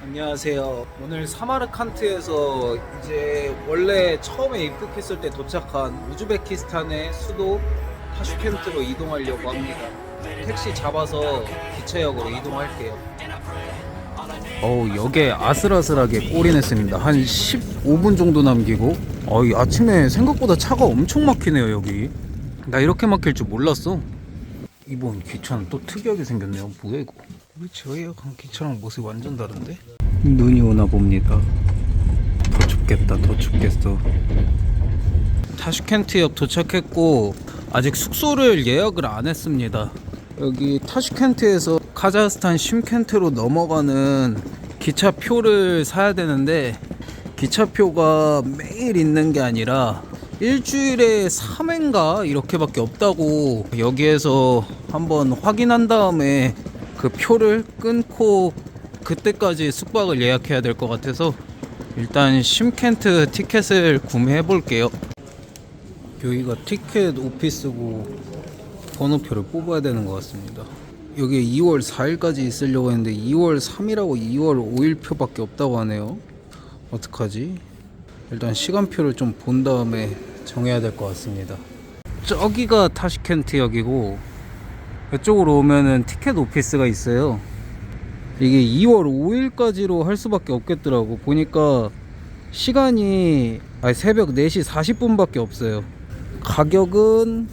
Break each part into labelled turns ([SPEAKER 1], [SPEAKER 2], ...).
[SPEAKER 1] 안녕하세요. 오늘 사마르칸트에서 이제 원래 처음에 입국했을 때 도착한 우즈베키스탄의 수도 타슈켄트로 이동하려고 합니다. 택시 잡아서 기차역으로 이동할게요. 어우, 역에 아슬아슬하게 꼬리냈습니다. 한 15분 정도 남기고. 어, 이 아침에 생각보다 차가 엄청 막히네요, 여기. 나 이렇게 막힐 줄 몰랐어. 이번 기차는 또 특이하게 생겼네요. 뭐야 이거? 우리 저희 간 기차랑 모습이 완전 다른데? 눈이 오나 봅니다. 더 춥겠다. 더 춥겠어. 타슈켄트 역 도착했고 아직 숙소를 예약을 안 했습니다. 여기 타슈켄트에서 카자흐스탄 쉼켄트로 넘어가는 기차표를 사야 되는데 기차표가 매일 있는 게 아니라 일주일에 3회인가 이렇게밖에 없다고 여기에서 한번 확인한 다음에 그 표를 끊고 그때까지 숙박을 예약해야 될 것 같아서 일단 심켄트 티켓을 구매해 볼게요. 여기가 티켓 오피스고 번호표를 뽑아야 되는 것 같습니다. 여기 2월 4일까지 있으려고 했는데 2월 3일하고 2월 5일 표밖에 없다고 하네요. 어떡하지? 일단 시간표를 좀 본 다음에 정해야 될 것 같습니다. 저기가 타시켄트역이고 이쪽으로 오면은 티켓 오피스가 있어요. 이게 2월 5일까지로 할 수밖에 없겠더라고. 보니까 시간이 새벽 4시 40분밖에 없어요. 가격은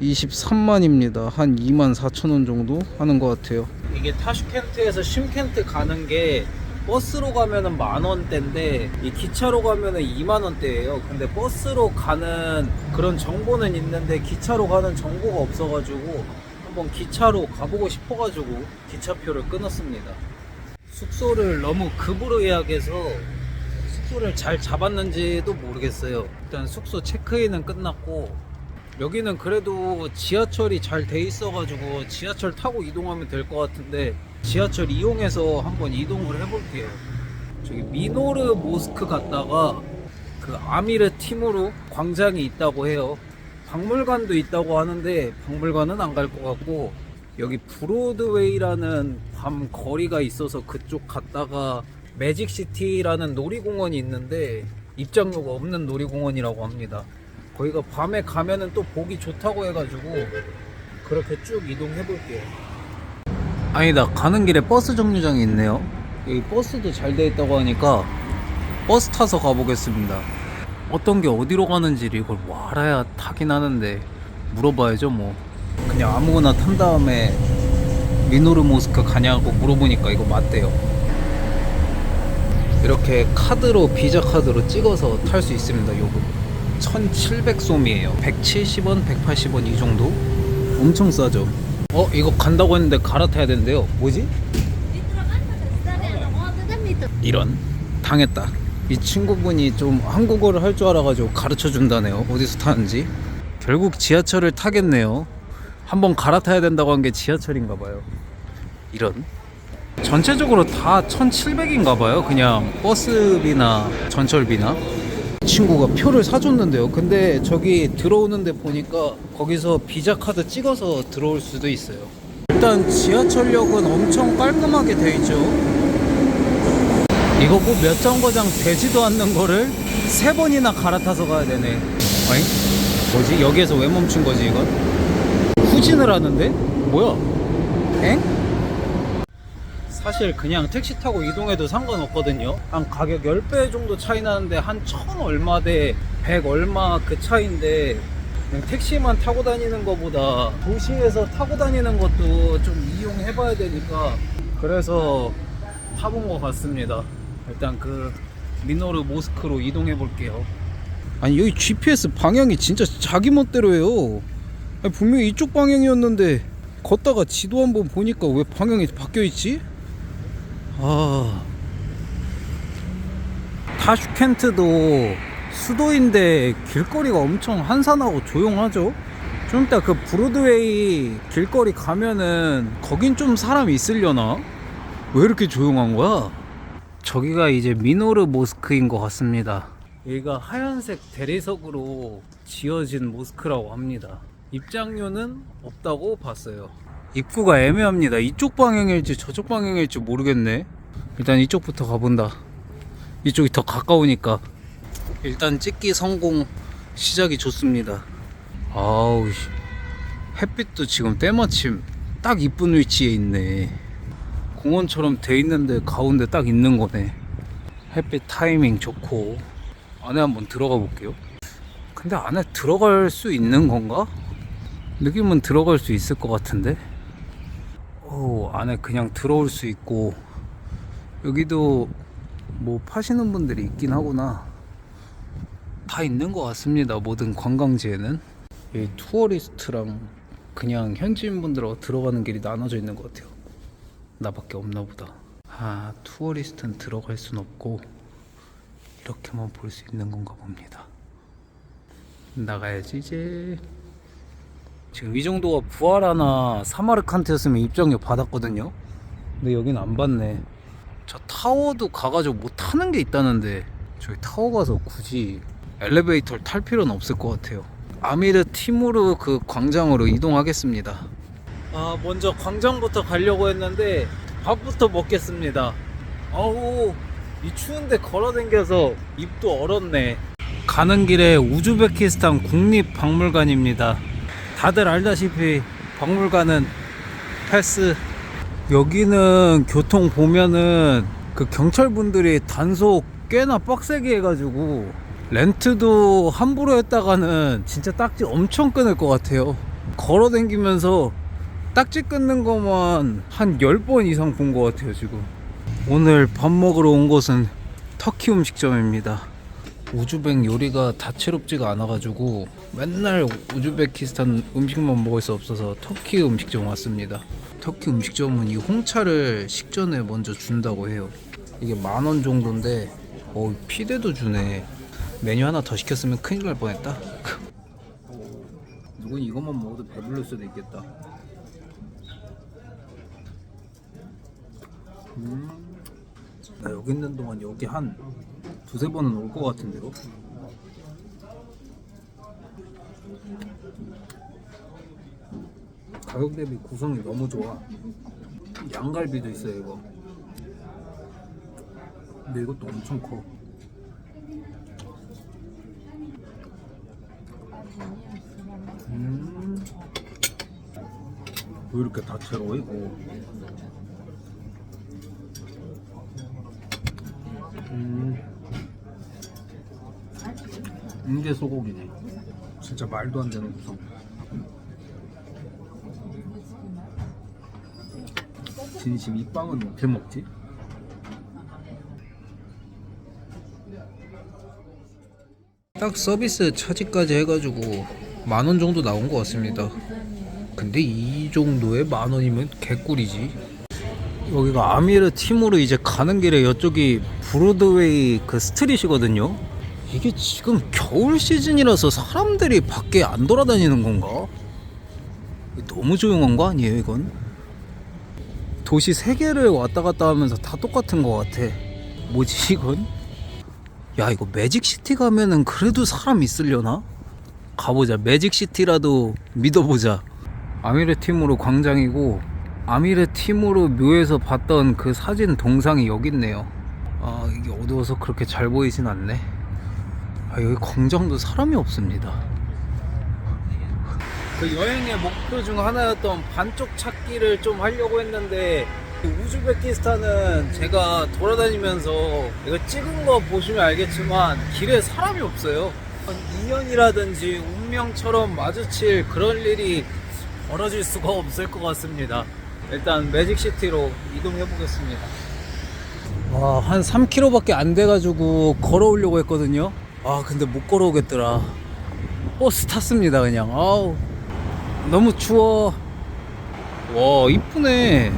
[SPEAKER 1] 23만입니다. 한 2만 4천 원 정도 하는 것 같아요. 이게 타슈켄트에서 심켄트 가는 게 버스로 가면은 만 원대인데 이 기차로 가면은 2만 원대예요. 근데 버스로 가는 그런 정보는 있는데 기차로 가는 정보가 없어가지고 한번 기차로 가보고 싶어가지고 기차표를 끊었습니다. 숙소를 너무 급으로 예약해서 숙소를 잘 잡았는지도 모르겠어요. 일단 숙소 체크인은 끝났고 여기는 그래도 지하철이 잘 돼 있어가지고 지하철 타고 이동하면 될 것 같은데 지하철 이용해서 한번 이동을 해볼게요. 저기 미노르 모스크 갔다가 그 아미르 팀으로 광장이 있다고 해요. 박물관도 있다고 하는데 박물관은 안 갈 것 같고 여기 브로드웨이라는 밤 거리가 있어서 그쪽 갔다가 매직시티라는 놀이공원이 있는데 입장료가 없는 놀이공원이라고 합니다. 거기가 밤에 가면은 또 보기 좋다고 해가지고 그렇게 쭉 이동해 볼게요. 아니다 가는 길에 버스 정류장이 있네요. 여기 버스도 잘 돼 있다고 하니까 버스 타서 가보겠습니다. 어떤 게 어디로 가는지를 이걸 뭐 알아야 타긴 하는데 물어봐야죠 뭐. 그냥 아무거나 탄 다음에 미노르 모스크 가냐고 물어보니까 이거 맞대요. 이렇게 카드로 비자 카드로 찍어서 탈 수 있습니다. 요금 1,700솜이에요. 170원, 180원 이 정도? 엄청 싸죠. 어 이거 간다고 했는데 갈아타야 된대요. 뭐지? 이런 당했다. 이 친구분이 좀 한국어를 할 줄 알아가지고 가르쳐 준다네요. 어디서 타는지. 결국 지하철을 타겠네요. 한번 갈아타야 된다고 한 게 지하철인가 봐요. 이런. 전체적으로 다 1,700인가 봐요. 그냥 버스비나 전철비나. 친구가 표를 사줬는데요. 근데 저기 들어오는데 보니까 거기서 비자 카드 찍어서 들어올 수도 있어요. 일단 지하철역은 엄청 깔끔하게 돼 있죠. 이거 뭐 몇 정거장 되지도 않는 거를 세 번이나 갈아타서 가야 되네. 어잉? 뭐지? 여기에서 왜 멈춘 거지 이건? 후진을 하는데? 뭐야? 엥? 사실 그냥 택시 타고 이동해도 상관없거든요. 한 가격 10배 정도 차이 나는데 한 천 얼마 대 100 얼마 그 차이인데 그냥 택시만 타고 다니는 것보다 도시에서 타고 다니는 것도 좀 이용해 봐야 되니까 그래서 타본 것 같습니다. 일단 그 미노르 모스크로 이동해 볼게요. 아니 여기 GPS 방향이 진짜 자기 멋대로 해요. 아니, 분명히 이쪽 방향이었는데 걷다가 지도 한번 보니까 왜 방향이 바뀌어 있지? 아 타슈켄트도 수도인데 길거리가 엄청 한산하고 조용하죠. 좀 이따 그 브로드웨이 길거리 가면은 거긴 좀 사람이 있으려나? 왜 이렇게 조용한 거야? 저기가 이제 미노르 모스크인 것 같습니다. 여기가 하얀색 대리석으로 지어진 모스크라고 합니다. 입장료는 없다고 봤어요. 입구가 애매합니다. 이쪽 방향일지 저쪽 방향일지 모르겠네. 일단 이쪽부터 가본다. 이쪽이 더 가까우니까. 일단 찍기 성공 시작이 좋습니다. 아우 씨. 햇빛도 지금 때마침 딱 이쁜 위치에 있네. 공원처럼 돼 있는데 가운데 딱 있는 거네. 햇빛 타이밍 좋고 안에 한번 들어가 볼게요. 근데 안에 들어갈 수 있는 건가? 느낌은 들어갈 수 있을 것 같은데. 오 안에 그냥 들어올 수 있고 여기도 뭐 파시는 분들이 있긴 하구나. 다 있는 것 같습니다. 모든 관광지에는 이 투어리스트랑 그냥 현지인분들하고 들어가는 길이 나눠져 있는 것 같아요. 나밖에 없나 보다. 아 투어리스트는 들어갈 순 없고 이렇게만 볼 수 있는 건가 봅니다. 나가야지 이제. 지금 이 정도가 부하라나 사마르칸트였으면 입장료 받았거든요. 근데 여긴 안 받네. 저 타워도 가가지고 못 타는 게 있다는데 저기 타워 가서 굳이 엘리베이터를 탈 필요는 없을 것 같아요. 아미르 티무르 그 광장으로 이동하겠습니다. 아 먼저 광장부터 가려고 했는데 밥부터 먹겠습니다. 아우 이 추운데 걸어댕겨서 입도 얼었네. 가는 길에 우즈베키스탄 국립박물관입니다. 다들 알다시피 박물관은 패스. 여기는 교통 보면은 그 경찰분들이 단속 꽤나 빡세게 해가지고 렌트도 함부로 했다가는 진짜 딱지 엄청 끊을 것 같아요. 걸어 다니면서 딱지 끊는 것만 한 10번 이상 본 것 같아요, 지금. 오늘 밥 먹으러 온 곳은 터키 음식점입니다. 우즈벡 요리가 다채롭지가 않아가지고 맨날 우즈베키스탄 음식만 먹을 수 없어서 터키 음식점 왔습니다. 터키 음식점은 이 홍차를 식전에 먼저 준다고 해요. 이게 만 원 정도인데 어 피대도 주네. 메뉴 하나 더 시켰으면 큰일 날 뻔했다. 누군 이것만 먹어도 배불릴 수도 있겠다. 음. 나 여기 있는 동안 여기 한 두세 번은 올 것 같은데요? 가격 대비 구성이 너무 좋아. 양갈비도 있어요, 이거. 근데 이것도 엄청 커. 음. 왜 이렇게 다채로워, 이거? 이게 소고기네. 진짜 말도 안 되는 구성. 진심 이 빵은 어떻게 먹지? 딱 서비스 차지까지 해가지고 만 원 정도 나온 것 같습니다. 근데 이 정도에 만 원이면 개꿀이지. 여기가 아미르 팀으로 이제 가는 길에 이쪽이 브로드웨이 그 스트릿이거든요. 이게 지금 겨울 시즌이라서 사람들이 밖에 안 돌아다니는 건가? 너무 조용한 거 아니에요, 이건? 도시 세 개를 왔다 갔다 하면서 다 똑같은 것 같아. 뭐지, 이건? 야, 이거 매직시티 가면은 그래도 사람 있으려나? 가보자. 매직시티라도 믿어보자. 아미르 팀으로 광장이고, 아미르 팀으로 묘에서 봤던 그 사진 동상이 여기 있네요. 아, 이게 어두워서 그렇게 잘 보이진 않네. 아, 여기 광장도 사람이 없습니다. 그 여행의 목표 중 하나였던 반쪽 찾기를 좀 하려고 했는데 우즈베키스탄은 제가 돌아다니면서 이거 찍은 거 보시면 알겠지만 길에 사람이 없어요. 인연이라든지 운명처럼 마주칠 그런 일이 벌어질 수가 없을 것 같습니다. 일단 매직시티로 이동해 보겠습니다. 와, 한 3km밖에 안 돼가지고 걸어오려고 했거든요. 아, 근데 못 걸어오겠더라. 버스 탔습니다, 그냥. 아우, 너무 추워. 와, 이쁘네.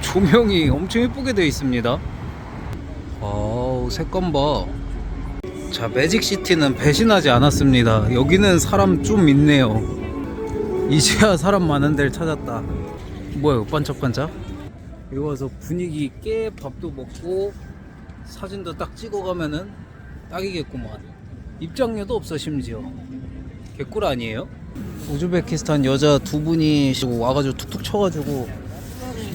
[SPEAKER 1] 조명이 엄청 예쁘게 되어 있습니다. 아우, 색감 봐. 자, 매직시티는 배신하지 않았습니다. 여기는 사람 좀 있네요. 이제야 사람 많은 데를 찾았다. 뭐야, 이거 반짝반짝? 여기 와서 분위기 있게 밥도 먹고 사진도 딱 찍어가면은 딱이겠구만. 입장료도 없어 심지어. 개꿀 아니에요? 우즈베키스탄 여자 두 분이 와가지고 툭툭 쳐가지고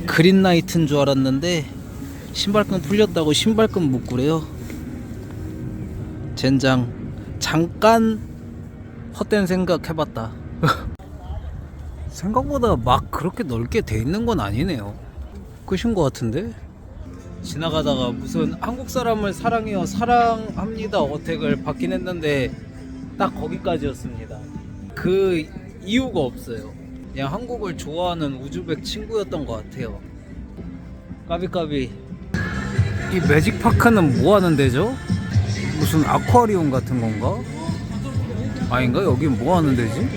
[SPEAKER 1] 그린라이트인 줄 알았는데 신발끈 풀렸다고 신발끈 묶으래요. 젠장 잠깐 헛된 생각 해봤다. 생각보다 막 그렇게 넓게 돼 있는 건 아니네요. 끝인 것 같은데? 지나가다가 무슨 한국 사람을 사랑해요 사랑합니다 어택을 받긴 했는데 딱 거기까지였습니다. 그 이유가 없어요. 그냥 한국을 좋아하는 우즈벡 친구였던 것 같아요. 까비까비. 이 매직 파크는 뭐 하는 데죠? 무슨 아쿠아리움 같은 건가? 아닌가? 여긴 뭐 하는 데지?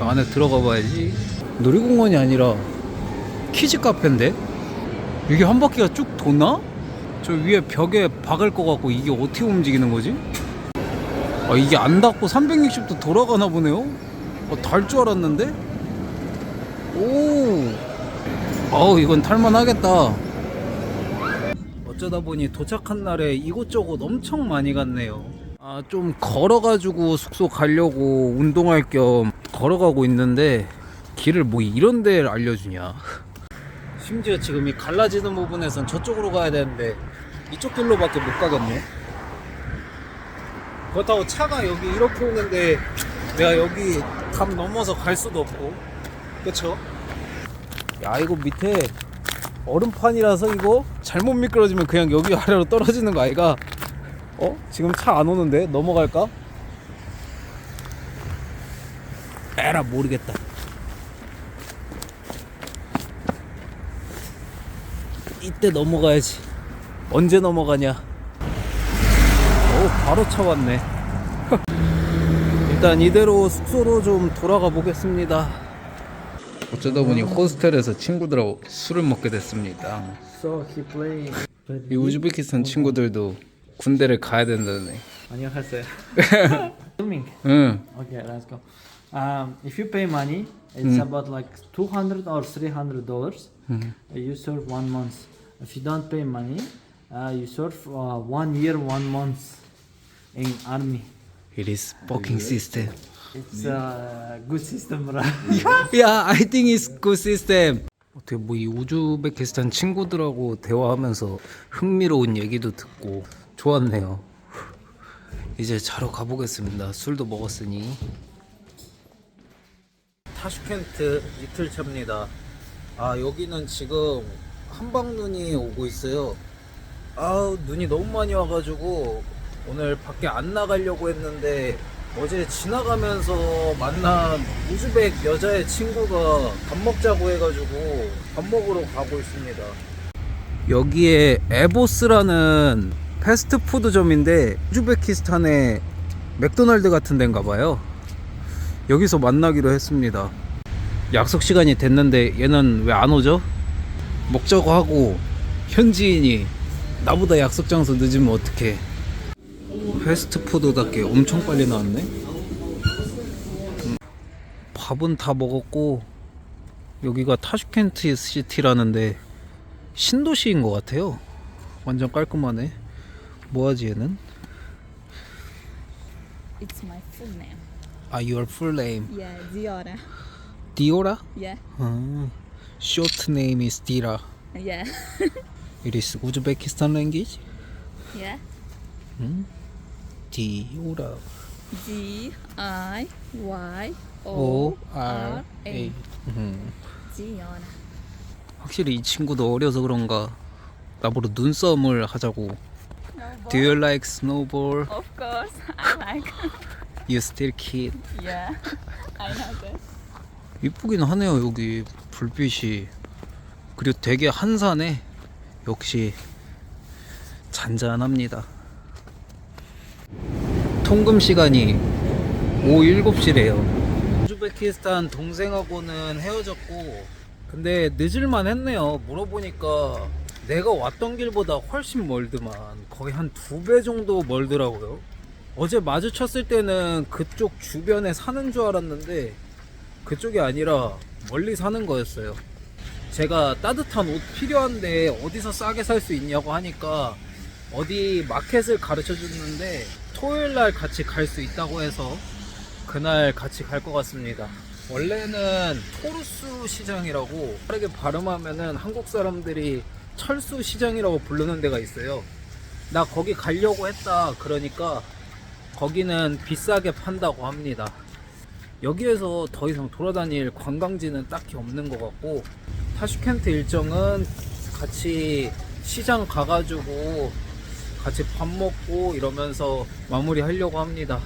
[SPEAKER 1] 안에 들어가 봐야지. 놀이공원이 아니라 키즈 카페인데? 이게 한 바퀴가 쭉 도나? 저 위에 벽에 박을 것 같고 이게 어떻게 움직이는 거지? 아, 이게 안 닿고 360도 돌아가나 보네요? 어, 달줄 알았는데? 오! 어우, 이건 탈만하겠다. 어쩌다 보니 도착한 날에 이곳저곳 엄청 많이 갔네요. 아, 좀 걸어가지고 숙소 가려고 운동할 겸 걸어가고 있는데 길을 뭐 이런 데를 알려주냐. 심지어 지금 이 갈라지는 부분에선 저쪽으로 가야 되는데 이쪽 길로밖에 못 가겠네. 그렇다고 차가 여기 이렇게 오는데 내가 여기 담 넘어서 갈 수도 없고 그쵸? 야 이거 밑에 얼음판이라서 이거 잘못 미끄러지면 그냥 여기 아래로 떨어지는 거 아이가? 어? 지금 차 안 오는데 넘어갈까? 에라 모르겠다 이 때 넘어가야지 언제 넘어가냐 오 바로 차 왔네 일단 이대로 숙소로 좀 돌아가 보겠습니다 어쩌다 보니 호스텔에서 친구들하고 술을 먹게 됐습니다. 이 우즈베키스탄 친구들도 군대를 가야 된다네
[SPEAKER 2] 안녕하세요.
[SPEAKER 1] 응
[SPEAKER 2] Okay, let's go. Um, if you pay money, it's about like 200 or 300 dollars. You serve one month. If you don't pay money, uh, you serve uh, one year, one month in army.
[SPEAKER 1] It is fucking system
[SPEAKER 2] It's a good system, right?
[SPEAKER 1] Yeah, I think it's good system. 어떻게 뭐 이 우즈베키스탄 친구들하고 대화하면서 흥미로운 얘기도 듣고 좋았네요. 이제 자러 가보겠습니다. 술도 먹었으니. 타슈켄트 이틀 차입니다. 아 여기는 지금 한방 눈이 오고 있어요. 아 눈이 너무 많이 와가지고 오늘 밖에 안 나가려고 했는데 어제 지나가면서 만난 우즈벡 여자의 친구가 밥 먹자고 해가지고 밥 먹으러 가고 있습니다. 여기에 에보스라는 패스트푸드점인데 우즈베키스탄의 맥도날드 같은 데인가 봐요. 여기서 만나기로 했습니다. 약속 시간이 됐는데 얘는 왜 안 오죠? 먹자고 하고 현지인이 나보다 약속 장소 늦으면 어떡해. 패스트푸드답게 엄청 빨리 나왔네. 음, 밥은 다 먹었고 여기가 타슈켄트 시티라는데 신도시인 것 같아요. 완전 깔끔하네. 뭐하지 얘는?
[SPEAKER 3] It's my full name.
[SPEAKER 1] 아, your full name.
[SPEAKER 3] Yeah, Diora.
[SPEAKER 1] 디오라?
[SPEAKER 3] Yeah,
[SPEAKER 1] 아, short name is Dira.
[SPEAKER 3] yeah,
[SPEAKER 1] It is Uzbekistan language.
[SPEAKER 3] yeah.
[SPEAKER 1] 디오라.
[SPEAKER 3] D I Y
[SPEAKER 1] O R A. 음.
[SPEAKER 3] Diora.
[SPEAKER 1] 확실히 이 친구도 어려서 그런가 나보러 눈싸움을 하자고. Do you like snowball?
[SPEAKER 3] Of course, I like.
[SPEAKER 1] You still kid.
[SPEAKER 3] yeah, I know that.
[SPEAKER 1] 이쁘긴 하네요 여기 불빛이. 그리고 되게 한산해. 역시 잔잔합니다. 통금 시간이 오후 7시래요. 우즈베키스탄 동생하고는 헤어졌고 근데 늦을만 했네요. 물어보니까 내가 왔던 길보다 훨씬 멀더만 거의 한 두 배 정도 멀더라고요. 어제 마주쳤을 때는 그쪽 주변에 사는 줄 알았는데 그쪽이 아니라 멀리 사는 거였어요. 제가 따뜻한 옷 필요한데 어디서 싸게 살 수 있냐고 하니까 어디 마켓을 가르쳐 줬는데 토요일 날 같이 갈 수 있다고 해서 그날 같이 갈 것 같습니다. 원래는 토르스 시장이라고 빠르게 발음하면은 한국 사람들이 철수 시장이라고 부르는 데가 있어요. 나 거기 가려고 했다. 그러니까 거기는 비싸게 판다고 합니다. 여기에서 더 이상 돌아다닐 관광지는 딱히 없는 것 같고 타슈켄트 일정은 같이 시장 가가지고 같이 밥 먹고 이러면서 마무리 하려고 합니다.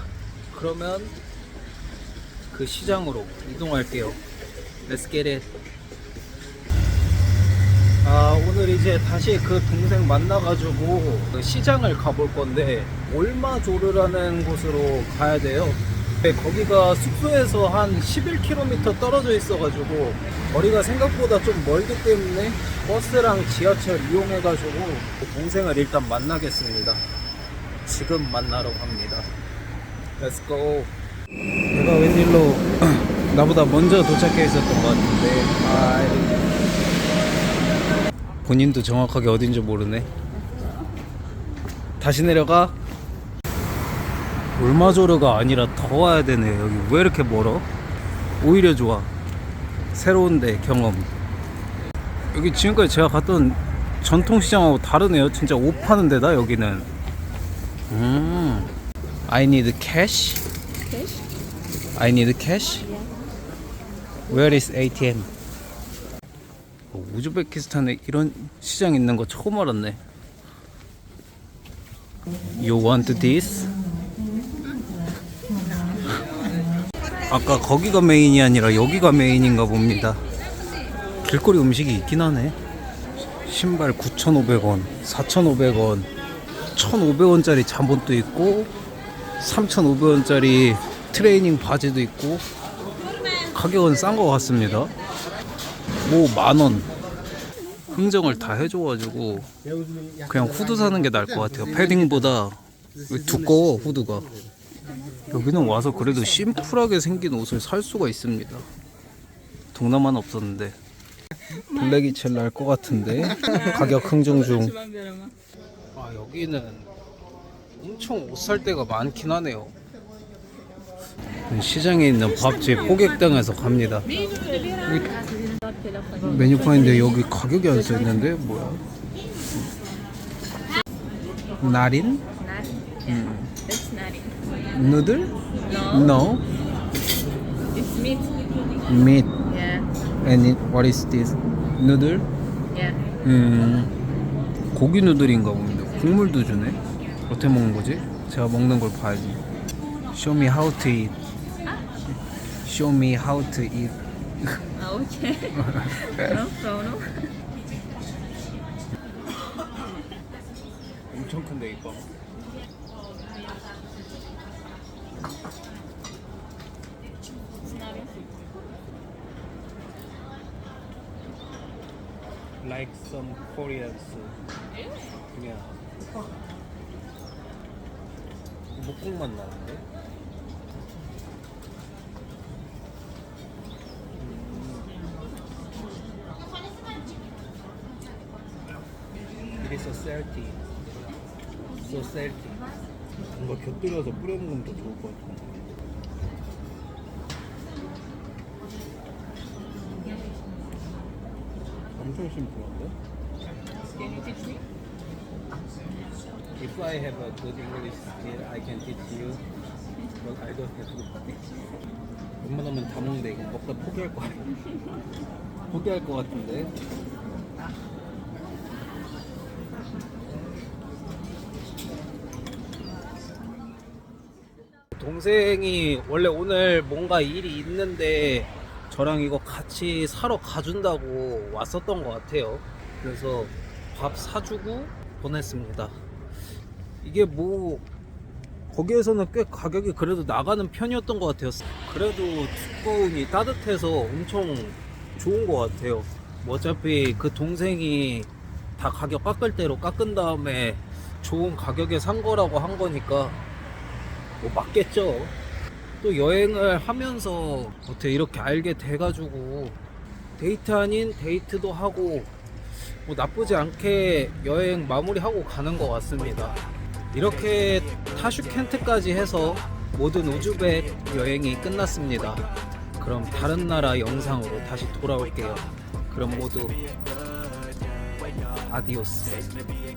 [SPEAKER 1] 그러면 그 시장으로 이동할게요. Let's get it. 아 오늘 이제 다시 그 동생 만나가지고 그 시장을 가볼 건데 올마조르라는 곳으로 가야 돼요. 네, 거기가 숙소에서 한 11km 떨어져 있어가지고 거리가 생각보다 좀 멀기 때문에 버스랑 지하철 이용해가지고 그 동생을 일단 만나겠습니다. 지금 만나러 갑니다. Let's go. 내가 웬일로 나보다 먼저 도착해 있었던 것 같은데 아 본인도 정확하게 어딘지 모르네 다시 내려가 올마조르가 아니라 더 와야 되네. 여기 왜 이렇게 멀어? 오히려 좋아. 새로운데 경험. 여기 지금까지 제가 갔던 전통시장하고 다르네요. 진짜 옷 파는 데다 여기는. 음. I need cash?
[SPEAKER 3] Fish?
[SPEAKER 1] I need cash? Where is ATM 어, 우즈베키스탄에 이런 시장 있는 거 처음 알았네. You want this? 아까 거기가 메인이 아니라 여기가 메인인가 봅니다. 길거리 음식이 있긴 하네. 신발 9,500원 4,500원 1,500원짜리 잠옷도 있고 3,500원짜리 트레이닝 바지도 있고 가격은 싼 것 같습니다. 뭐 만원. 흥정을 다 해줘가지고 그냥 후드 사는 게 나을 것 같아요. 패딩보다 두꺼워 후드가 여기는 와서 그래도 심플하게 생긴 옷을 살 수가 있습니다. 동남아는 없었는데. 블랙이 제일 나을 것 같은데. 가격 흥정 중. 아 여기는 엄청 옷 살 데가 많긴 하네요. 시장에 있는 밥집 호객당에서 갑니다. 메뉴판인데 여기 가격이 안 써있는데 뭐야? 나린?
[SPEAKER 3] Nari. It's nari.
[SPEAKER 1] 누들?
[SPEAKER 3] No.
[SPEAKER 1] No
[SPEAKER 3] It's meat.
[SPEAKER 1] meat
[SPEAKER 3] Yeah.
[SPEAKER 1] and it, what is this? 누들?
[SPEAKER 3] Yeah.
[SPEAKER 1] 음 고기 누들인가 봅니다 국물도 주네 어떻게 먹는 거지? 제가 먹는 걸 봐야지 Show me how to eat Show me how to eat
[SPEAKER 3] Ah, okay. no problem.
[SPEAKER 1] 엄청 큰데 이거
[SPEAKER 3] It's nari.
[SPEAKER 1] Like some Koreans. Yeah. 목국맛 나는데? It is so salty. So salty. 뭔가 곁들여서 뿌려 먹으면 더 좋을 것 같아.
[SPEAKER 3] Me?
[SPEAKER 1] If I have a good English skill, I can teach you. But I don't have teach. 웬만하면 다 먹는데 이거 먹다 포기할 것 같아. 포기할 것 같은데. 동생이 원래 오늘 뭔가 일이 있는데 저랑 이거 같이 사러 가준다고 왔었던 것 같아요. 그래서 밥 사주고 보냈습니다. 이게 뭐 거기에서는 꽤 가격이 그래도 나가는 편이었던 것 같아요. 그래도 두꺼우니 따뜻해서 엄청 좋은 것 같아요. 뭐 어차피 그 동생이 다 가격 깎을 대로 깎은 다음에 좋은 가격에 산 거라고 한 거니까 뭐 맞겠죠. 또 여행을 하면서 어떻게 이렇게 알게 돼가지고 데이트 아닌 데이트도 하고 뭐 나쁘지 않게 여행 마무리하고 가는 것 같습니다. 이렇게 타슈켄트까지 해서 모든 우즈벡 여행이 끝났습니다. 그럼 다른 나라 영상으로 다시 돌아올게요. 그럼 모두 아디오스.